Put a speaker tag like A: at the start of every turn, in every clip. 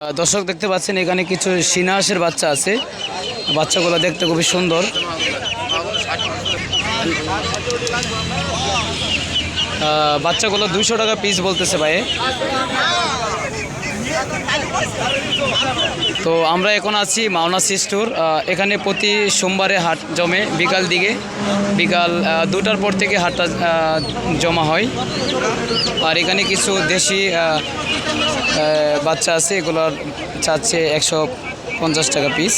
A: দর্শক দেখতে পাচ্ছেন, এখানে কিছু সিনাহাসের বাচ্চা আছে। বাচ্চাগুলো দেখতে খুবই সুন্দর। বাচ্চাগুলো দুইশো টাকা পিস বলতেছে ভাই। তো আমরা এখন আছি মাওনাসি স্টোর এখানে প্রতি সোমবারে হাট জমে বিকাল দিকে। বিকাল দুটার পর থেকে হাটটা জমা হয়। আর এখানে কিছু দেশি বাচ্চা আছে, এগুলোর চাচ্ছে একশো পঞ্চাশ টাকা পিস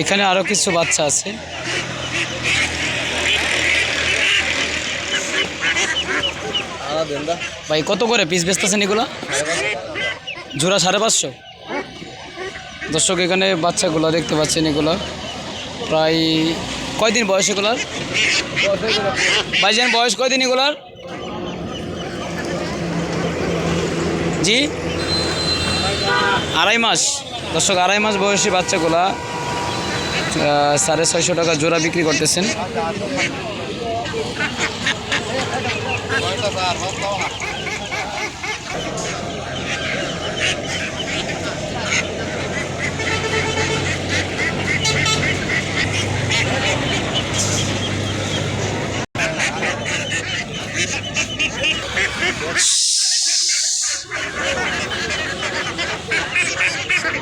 A: এখানে আরও কিছু বাচ্চা আছে। ভাই, কত করে পিস বেচতেছেন এগুলো? জোড়া সাড়ে পাঁচশো? দর্শক, এখানে বাচ্চাগুলো দেখতে পাচ্ছেন এগুলো। প্রায় কয়দিন বয়স এগুলার? ভাইজান, বয়স কয়দিন এগুলার? জি? আড়াই মাস। দর্শক আড়াই মাস বয়সী বাচ্চাগুলা সাড়ে ছয়শো টাকা জোড়া বিক্রি করতেছেন।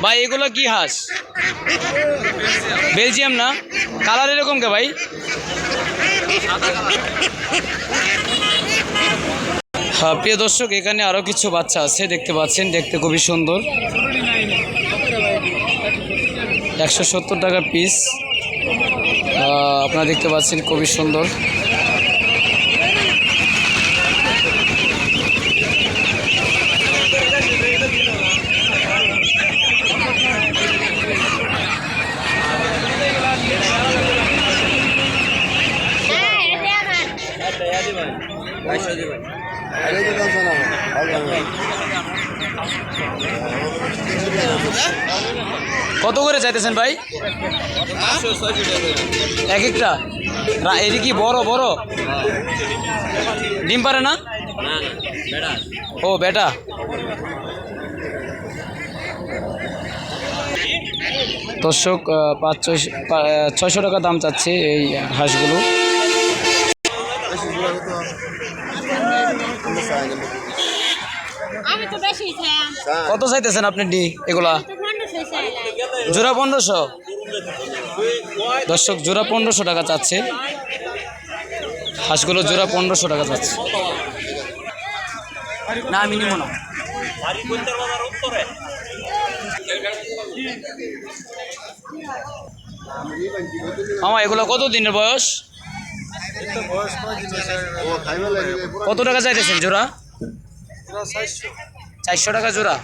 A: ভাই, এগুলো কি হাঁস? বেলজিয়াম না? কালার এরকম কে ভাই? হ্যাঁ প্রিয় দর্শক, এখানে আরও কিছু বাচ্চা আছে, দেখতে পাচ্ছেন, দেখতে খুবই সুন্দর। একশো সত্তর টাকা পিস আপনারা দেখতে পাচ্ছেন, খুবই সুন্দর। কত করে চাইতেছেন ভাই? এক একটা? এটি কি বড় বড়? ডিম পারে না? ও, বেটা। দর্শক পাঁচ ছয়শো টাকা দাম চাচ্ছে এই হাঁসগুলো। কত চাইতেছেন আপনি ডি এগুলা? জোড়া পনেরোশো? দর্শক জোড়া পনেরোশো টাকা চাচ্ছে। হাঁসগুলো জোড়া পনেরোশো টাকা চাচ্ছে। না আমি নিব না। মামা এগুলো কত দিনের বয়স? কত টাকা চাইতেছেন জোড়া? চারশো টাকা জোড়া।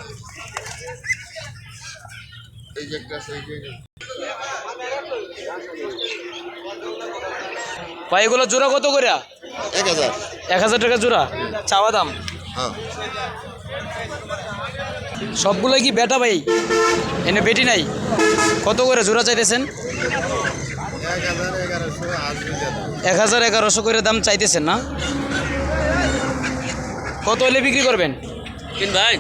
A: ভাই এগুলো জোড়া কত করে?
B: এক হাজার।
A: এক হাজার টাকা জোড়া। চাওয়া দাম?
B: হ্যাঁ।
A: সবগুলো কি বেটা ভাই? এনে বেটি নাই? কত করে জোড়া চাইতেছেন?
B: এক হাজার এগারোশো
A: করে দাম চাইতেছেন না? কত হলে বিক্রি করবেন? ভাই।